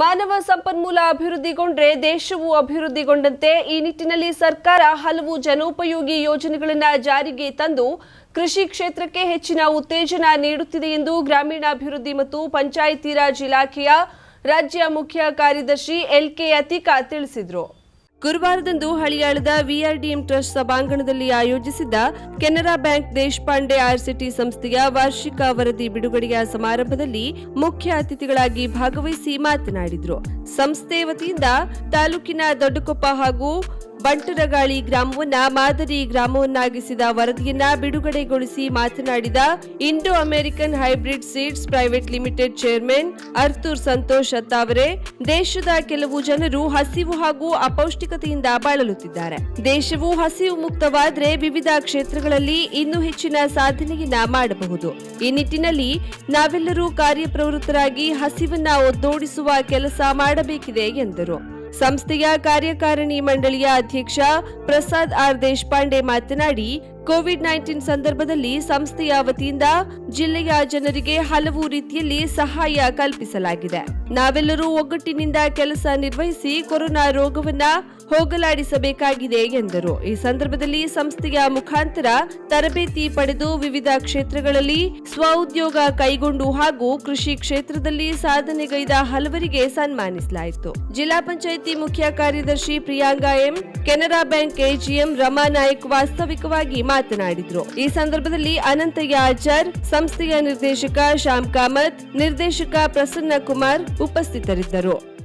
ಮಾನವ ಸಂಪನ್ಮೂಲ ಅಭಿವೃದ್ಧಿಗೊಂಡ್ರೆ ದೇಶವು ಅಭಿವೃದ್ಧಿಗೊಂಡಂತೆ ಈ ನಿಟ್ಟಿನಲ್ಲಿ ಸರ್ಕಾರ ಹಲವು ಜನೋಪಯೋಗಿ ಯೋಜನೆಗಳನ್ನು ಜಾರಿಗೆ ತಂದು ಕೃಷಿ ಕ್ಷೇತ್ರಕ್ಕೆ ಹೆಚ್ಚಿನ ಉತ್ತೇಜನ ನೀಡುತ್ತಿದೆ ಎಂದು ಗ್ರಾಮೀಣಾಭಿವೃದ್ಧಿ ಮತ್ತು ಪಂಚಾಯಿತಿ ರಾಜ್ ಇಲಾಖೆಯ ರಾಜ್ಯ ಮುಖ್ಯ ಕಾರ್ಯದರ್ಶಿ ಎಲ್ಕೆ ಅತಿಕಾ ತಿಳಿಸಿದರು. ಗುರುವಾರದಂದು ಹಳಿಯಾಳದ ವಿಆರ್ಡಿಎಂ ಟ್ರಸ್ಟ್ ಸಭಾಂಗಣದಲ್ಲಿ ಆಯೋಜಿಸಿದ್ದ ಕೆನರಾ ಬ್ಯಾಂಕ್ ದೇಶಪಾಂಡೆ ಆರ್ಸಿಟಿ ಸಂಸ್ಥೆಯ ವಾರ್ಷಿಕ ವರದಿ ಬಿಡುಗಡೆಯ ಸಮಾರಂಭದಲ್ಲಿ ಮುಖ್ಯ ಅತಿಥಿಗಳಾಗಿ ಭಾಗವಹಿಸಿ ಮಾತನಾಡಿದರು. ಸಂಸ್ಥೆ ವತಿಯಿಂದ ತಾಲೂಕಿನ ದೊಡ್ಡಕೊಪ್ಪ ಹಾಗೂ ಬಂಟರಗಾಳಿ ಗ್ರಾಮವನ್ನ ಮಾದರಿ ಗ್ರಾಮವನ್ನಾಗಿಸಿದ ವರದಿಯನ್ನ ಬಿಡುಗಡೆಗೊಳಿಸಿ ಮಾತನಾಡಿದ Indo American hybrid seeds private limited chairman Arthur Santosh Attavare ದೇಶದ ಕೆಲವು ಜನರು ಹಸಿವು ಹಾಗೂ ಅಪೌಷ್ಟಿಕತೆಯಿಂದ ಬಳಲುತ್ತಿದ್ದಾರೆ. ದೇಶವು ಹಸಿವು ಮುಕ್ತವಾದರೆ ವಿವಿಧ ಕ್ಷೇತ್ರಗಳಲ್ಲಿ ಇನ್ನೂ ಹೆಚ್ಚಿನ ಸಾಧನೆಯನ್ನ ಮಾಡಬಹುದು. ಈ ನಿಟ್ಟಿನಲ್ಲಿ ನಾವೆಲ್ಲರೂ ಕಾರ್ಯಪ್ರವೃತ್ತರಾಗಿ ಹಸಿವನ್ನ ಒದ್ದೋಡಿಸುವ ಕೆಲಸ ಮಾಡಬೇಕಿದೆ ಎಂದರು. ಸಂಸ್ಥೆಯ ಕಾರ್ಯಕಾರಿಣಿ ಮಂಡಳಿಯ ಅಧ್ಯಕ್ಷ ಪ್ರಸಾದ್ ಆರ್ ದೇಶಪಾಂಡೆ ಮಾತನಾಡಿ ಕೋವಿಡ್ ನೈನ್ಟೀನ್ ಸಂದರ್ಭದಲ್ಲಿ ಸಂಸ್ಥೆಯ ವತಿಯಿಂದ ಜಿಲ್ಲೆಯ ಜನರಿಗೆ ಹಲವು ರೀತಿಯಲ್ಲಿ ಸಹಾಯ ಕಲ್ಪಿಸಲಾಗಿದೆ. ನಾವೆಲ್ಲರೂ ಒಗ್ಗಟ್ಟಿನಿಂದ ಕೆಲಸ ನಿರ್ವಹಿಸಿ ಕೊರೋನಾ ರೋಗವನ್ನ ಹೋಗಲಾಡಿಸಬೇಕಾಗಿದೆ ಎಂದರು. ಈ ಸಂದರ್ಭದಲ್ಲಿ ಸಂಸ್ಥೆಯ ಮುಖಾಂತರ ತರಬೇತಿ ಪಡೆದು ವಿವಿಧ ಕ್ಷೇತ್ರಗಳಲ್ಲಿ ಸ್ವಉದ್ಯೋಗ ಕೈಗೊಂಡು ಹಾಗೂ ಕೃಷಿ ಕ್ಷೇತ್ರದಲ್ಲಿ ಸಾಧನೆಗೈದ ಹಲವರಿಗೆ ಸನ್ಮಾನಿಸಲಾಯಿತು. ಜಿಲ್ಲಾ ಪಂಚಾಯಿತಿ ಮುಖ್ಯ ಕಾರ್ಯದರ್ಶಿ Priyanga M, Canara bank AGM Rama Nayak ವಾಸ್ತವಿಕವಾಗಿ ಮಾತನಾಡಿದರು. ಈ ಸಂದರ್ಭದಲ್ಲಿ ಅನಂತಯ್ಯ ಆಚಾರ್ ಸಂಸ್ಥೆಯ ನಿರ್ದೇಶಕ ಶ್ಯಾಮ್ ಕಾಮತ್ ನಿರ್ದೇಶಕ ಪ್ರಸನ್ನ ಕುಮಾರ್ ಉಪಸ್ಥಿತರಿದ್ದರು.